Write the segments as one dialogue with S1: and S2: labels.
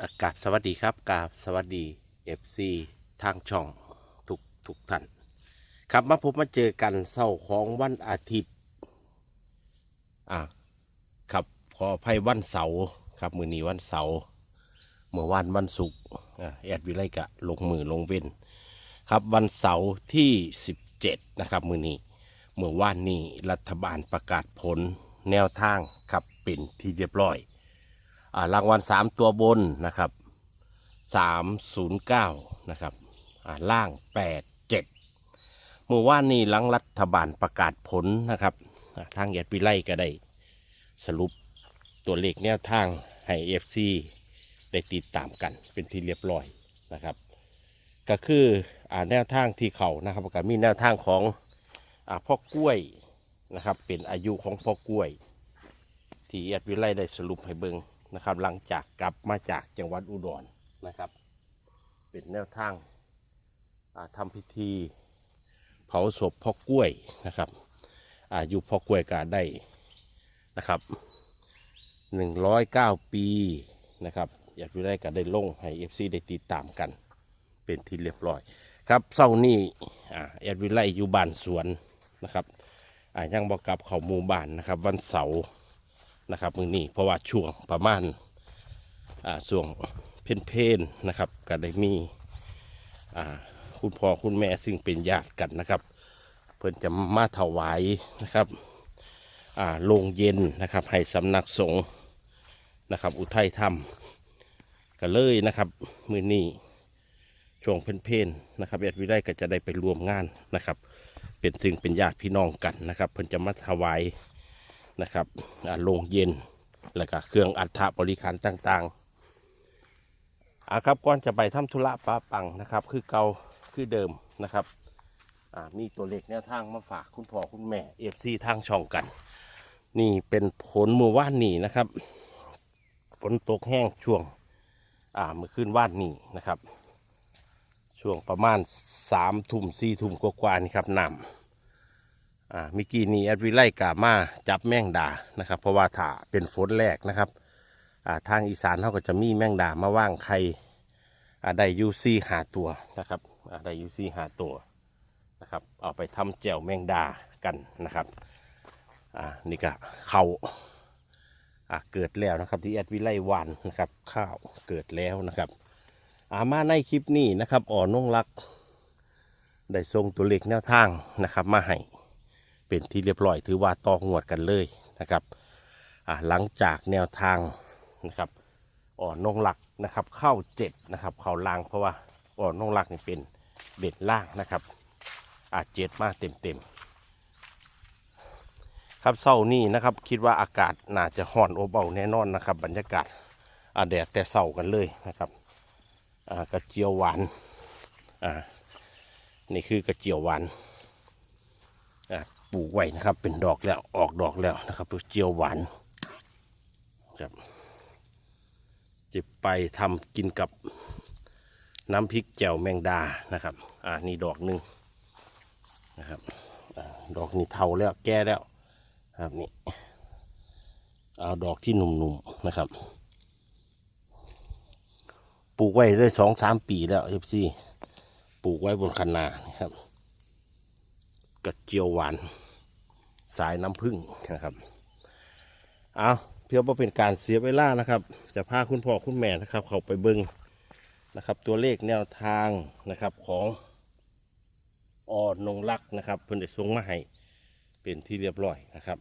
S1: อะกราบสวัสดีครับกราบสวัสดีเอฟซีทางช่องทุกทุกท่านครับมาพบมาเจอกันเสาร์ของวันอาทิตย์อะครับขออภัยวันเสาร์ครับมือนี้วันเสาร์เมื่อวานวันศุกร์แอดวิไลกะลงมือลงเว้นครับวันเสาร์ที่ 17 นะครับมือนี้เมื่อวานนี้รัฐบาลประกาศผลแนวทางครับเป็นที่เรียบร้อย รางวัลสามตัวบนนะครับสามศูนย์เก้านะครับอ่าล่างแปดเจ็ดเมื่อวานนี้หลังรัฐบาลประกาศผลนะครับทางแอดวิไลก็ได้สรุปตัวเลขแนวทางให้เอฟซีได้ติดตามกันเป็นที่เรียบร้อยนะครับ ก็คืออ่าแนวทางที่เขานะครับก็มีแนวทางของอ่าพ่อกล้วยนะครับ เป็นอายุของพ่อกล้วย ที่แอดวิไลได้สรุปให้เบิง นะครับ หลังจากกลับมาจากจังหวัดอุดรนะครับ เป็นแนวทางอ่าทำพิธี เผาศพพ่อกล้วยนะครับอายุพ่อกล้วยก็ได้นะครับหนึ่งร้อยเก้าปีนะครับอยากวิไลก็ได้ลงให้เอฟซีได้ติดตามกันเป็นที่เรียบร้อย ครับเศร้านี้แอดวิไลอยู่บ้านสวนนะครับยังบอกกลับเขาหมู่บ้านนะครับ วันเสาร์ นะครับมือนี้เพราะว่าช่วงประมาณอ่าช่วงเพนเพนนะครับก็ได้มีอ่าคุณพ่อคุณแม่ซึ่งเป็นญาติกันนะครับ เพิ่อนจะมาถวายนะครับอ่าโรงเย็นนะครับ ให้สำนักสงฆ์นะครับ อุทัยธรรมก็เลยนะครับมือนี้ช่วงเพนเพนนะครับญาติวิไลก็จะได้ไปรวมงานนะครับ เป็นซึ่งเป็นญาติพี่น้องกันนะครับ เพิ่อนจะมาถวาย นะครับโรงเย็น แล้วก็เครื่องอัฐบริการต่างๆอาครับก่อนจะไปทำธุระป้าปังนะครับ คือเก่าคือเดิมนะครับอ่ามีตัวเลขแนวทางมาฝากคุณพ่อคุณแม่เอฟซีทางช่องกัน นี่เป็นผลเมื่อวานนี้นะครับฝนตกแห้งช่วงอ่าเมื่อคืนว่านนี้นะครับ ช่วงประมาณสามทุ่มสี่ทุ่มกว่าๆนี่ครับน้ำ อ่ามิกี้นี่แอดวิไลกามาจับแมงดานะครับ เพราะว่าถ้าเป็นฝนแรกนะครับอ่าทางอีสานเขาก็จะมีแมงดามาว่างไข่อ่าได้ยูซี่หาตัวนะครับอ่าได้ยูซี่หาตัวนะครับ เอาไปทำแจ่วแมงดากันนะครับอ่านี่ก็เขาอ่าเกิดแล้วนะครับที่แอดวิไลวานนะครับ ข้าวเกิดแล้วนะครับอามาในคลิปนี้นะครับอ่อนนงรัก ได้ส่งตัวเลขแนวทางนะครับ มาให้ เป็นที่เรียบร้อยถือว่าต่องวดกันเลยนะครับหลังจากแนวทางนะครับอ่อนนงหลักนะครับเข้าเจ็ดนะครับเข้าล่างเพราะว่าอ่อนนงหลักนี่เป็นเบ็ดล่างนะครับอาจเจ็ดมาเต็มเต็มครับเศร้านี่นะครับคิดว่าอากาศน่าจะห่อนอบเอ้าแน่นอนนะครับ บรรยากาศอาแดดแต่เศร้ากันเลยนะครับอ่ากระเจียวหวานอ่านี่คือกระเจียวหวานอะป ลูกไว้นะครับ เป็นดอกแล้วออกดอกแล้วนะครับเจียวหวานครับจะไปทำกินกับน้ำพริกแจ่วแมงดานะครับ อ่านี่ดอกหนึ่งนะครับอดอกนี้เทาแล้วแก่แล้วครับนี่เอาดอกที่หนุ่มๆนะครับปลูกไว้ได้สองสามปีแล้วเอฟซีปลูกไว้บนคันนานะครับกระเจียวหวาน สายน้ำผึ้งนะครับ เอาเพื่อว่าเป็นการเสียเวลานะครับ จะพาคุณพ่อคุณแม่นะครับ เขาไปเบิ้งนะครับ ตัวเลขแนวทางนะครับของออนงลักษ์นะครับ เพิ่นได้ส่งมาให้เป็นที่เรียบร้อยนะครับ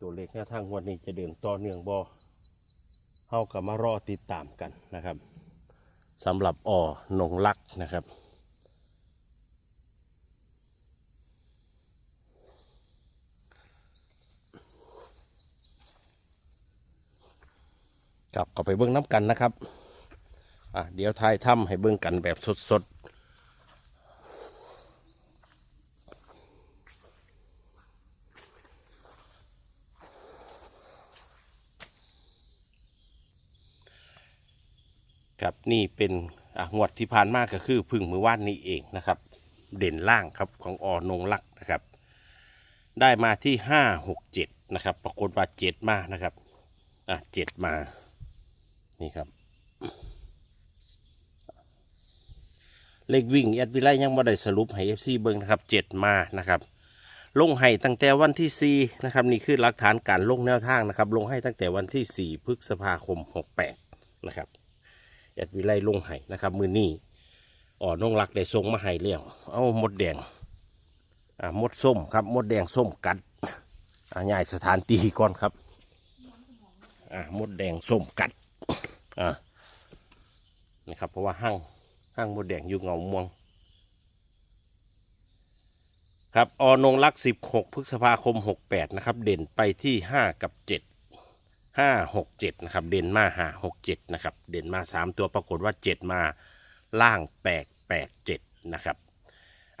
S1: ตัวเลขแนวทางวันนี้จะเดินต่อเนื่องบอเข้ากับมารอติดตามกันนะครับสำหรับออนงลักษ์นะครับ กลับก็ไปเบิ้องน้ำกันนะครับอะเดี๋ยวทายถ้ำให้เบิ้องกันแบบสดๆครับนี่เป็นอะงวดที่ผ่านมาก็คือพึ่งมือว่านนี้เองนะครับ เด่นล่างครับของออนงลักนะครับ ได้มาที่ห้าหกเจ็ดนะครับ ปรากฏว่าเจ็ดมานะครับอะเจ็ดมา นี่ครับ เลขวิ่งแอดวิไลยังบ่ได้สรุปให้ FC เบิ่งนะครับเจ็ดมานะครับลงให้ตั้งแต่วันที่ 4 นะครับ นี่คือหลักฐานการลงแนวทางนะครับ ลงให้ตั้งแต่วันที่ 4 พฤษภาคม 68 นะครับแอดวิไลลงให้นะครับ มือนี้อ่อนงรักได้ส่งมาให้เลี้ยงเอามดแดงอ่ามดส้มครับ มดแดงส้มกัดอ่าใหญ่สถานตีก่อนครับอ่ามดแดงส้มกัด อ่านะครับเพราะว่าห้างห้างมดแดงอยู่เงาม่วง ครับออนงรักสิบหกพฤษภาคมหกแปดนะครับ เด่นไปที่ห้ากับเจ็ดห้าหกเจ็ดนะครับ เด่นมาห้าหกเจ็ดนะครับ เด่นมาสามตัวปรากฏว่าเจ็ดมาล่างแปดแปดเจ็ดนะครับ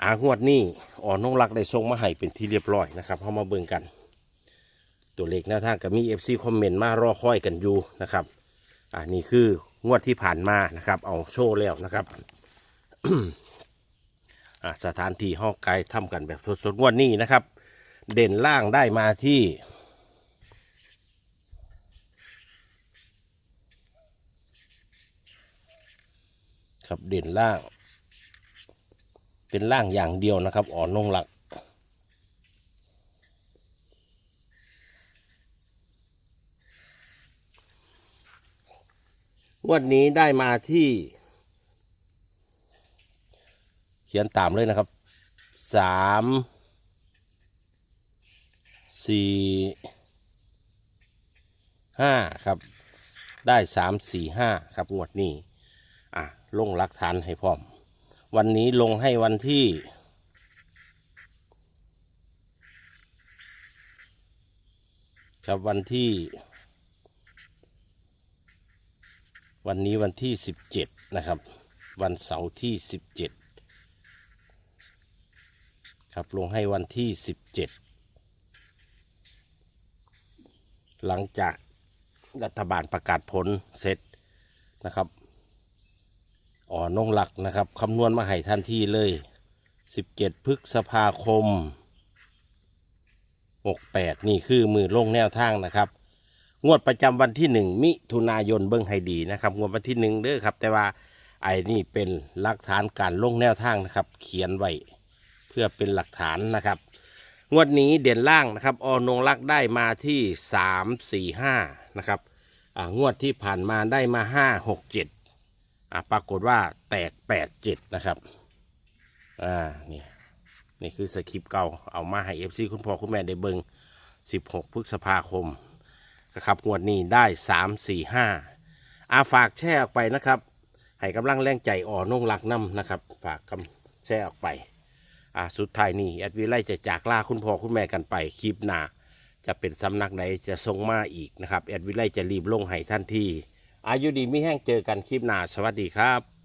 S1: อางวดนี้อ่อนงรักได้ทรงมาให้เป็นที่เรียบร้อยนะครับเข้ามาเบิ่งกัน ตัวเลขแนวทางกับมีเอฟซีคอมเมนต์มารอค่อยกันอยู่นะครับ อ่านี่คืองวดที่ผ่านมานะครับ เอาโชว์แล้วนะครับอะสถานที่ห้องไกลทำกันแบบสดๆงวดนี้นะครับ เด่นล่างได้มาที่ครับเด่นล่าง เป็นล่างอย่างเดียวนะครับ อ่อนลงหลัก งวดนี้ได้มาที่ เขียนตามเลยนะครับสามสี่ห้าครับ ได้สามสี่ห้าครับงวดนี้ อะ ลงหลักฐานให้พร้อม วันนี้ลงให้วันที่ครับวันที่ วันนี้วันที่สิบเจ็ดนะครับ วันเสาร์ที่สิบเจ็ดครับลงให้วันที่สิบเจ็ดหลังจากรัฐบาลประกาศผลเสร็จนะครับอ๋อนงหลักนะครับคำนวณมาให้ทันที่เลยสิบเจ็ดพฤษภาคมหกแปดนี่คือมือลงแนวทางนะครับ งวดประจำวันที่หนึ่งมิถุนายนเบิ้งให้ดีนะครับ งวดวันที่หนึ่งเด้อครับ แต่ว่าไอ้นี่เป็นหลักฐานการลงแนวทางนะครับ เขียนไว้เพื่อเป็นหลักฐานนะครับ งวดนี้เด่นล่างนะครับออนงลักได้มาที่สามสี่ห้านะครับงวดที่ผ่านมาได้มาห้าหกเจ็ดปรากฏว่าแตกแปดเจ็ดนะครับอ่านี่นี่คือสคริปต์เก่าเอามาให้เอฟซีคุณพ่อคุณแม่ได้เบิงสิบหกพฤษภาคม นะครับงวดนี้ได้สามสี่ห้าอาฝากแชร์ออกไปนะครับให้กำลังแรงใจอ่อนงลักน้ำนะครับ ฝากคำแชร์ออกไปอ่าสุดท้ายนี่แอดวิไลจะจากลาคุณพ่อคุณแม่กันไปคลิปหน้าจะเป็นสำนักไหนจะส่งมาอีกนะครับแอดวิไลจะรีบลงให้ท่านที่อายุดีไม่แห้งเจอกันคลิปหน้าสวัสดีครับ